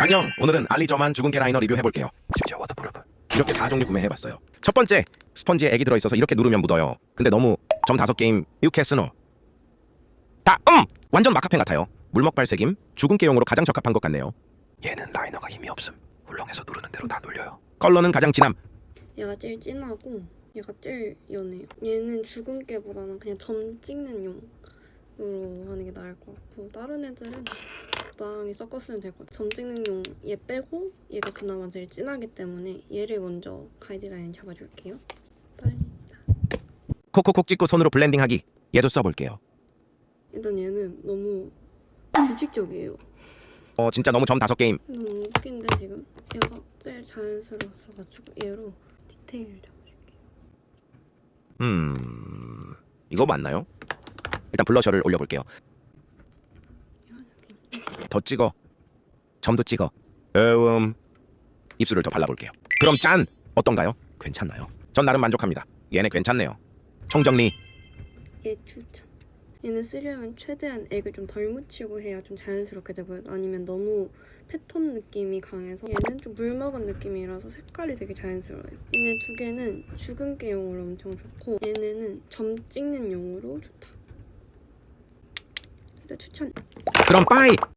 안녕. 오늘은 알리저만 죽은 개 라이너 리뷰해볼게요. 심지어 워터프루프. 이렇게 4종류 구매해봤어요. 첫 번째 스펀지에 액이 들어있어서 이렇게 누르면 묻어요. 근데 너무 점 다섯 게임 유캐스노. 다음! 완전 마카펜 같아요. 물먹 발색임 죽은 개용으로 가장 적합한 것 같네요. 얘는 라이너가 힘이 없음. 훌렁해서 누르는 대로 다 눌려요. 컬러는 가장 진함. 얘가 제일 진하고 얘가 제일 연해요. 얘는 죽은 깨보다는 그냥 점 찍는 용으로 하는 게 나을 것 같고 다른 애들은 적당히 섞었으면 될 것 같아요. 점 찍는 용 얘 빼고 얘가 그나마 제일 진하기 때문에 얘를 먼저 가이드라인 잡아줄게요. 딸립니다. 콕콕콕 찍고 손으로 블렌딩하기 얘도 써볼게요 일단 얘는 너무 규칙적이에요. 어 진짜 너무 점 다섯 게임 너무 웃긴데 지금 얘가 제일 자연스러웠어가지고 얘로 디테일을 잡아줄게요. 음 이거 맞나요? 일단 블러셔를 올려볼게요 더 찍어 점도 찍어 으음 입술을 더 발라볼게요 그럼 짠 어떤가요? 괜찮나요? 전 나름 만족합니다 얘네 괜찮네요 총정리 얘 추천. 얘는 쓰려면 최대한 액을 좀 덜 묻히고 해야 좀 자연스럽게 되고요. 아니면 너무 패턴 느낌이 강해서 얘는 좀 물 먹은 느낌이라서 색깔이 되게 자연스러워요. 얘네 두 개는 죽은 깨용으로 엄청 좋고 얘네는 점 찍는 용으로 좋다. 일단 추천. 그럼 빠이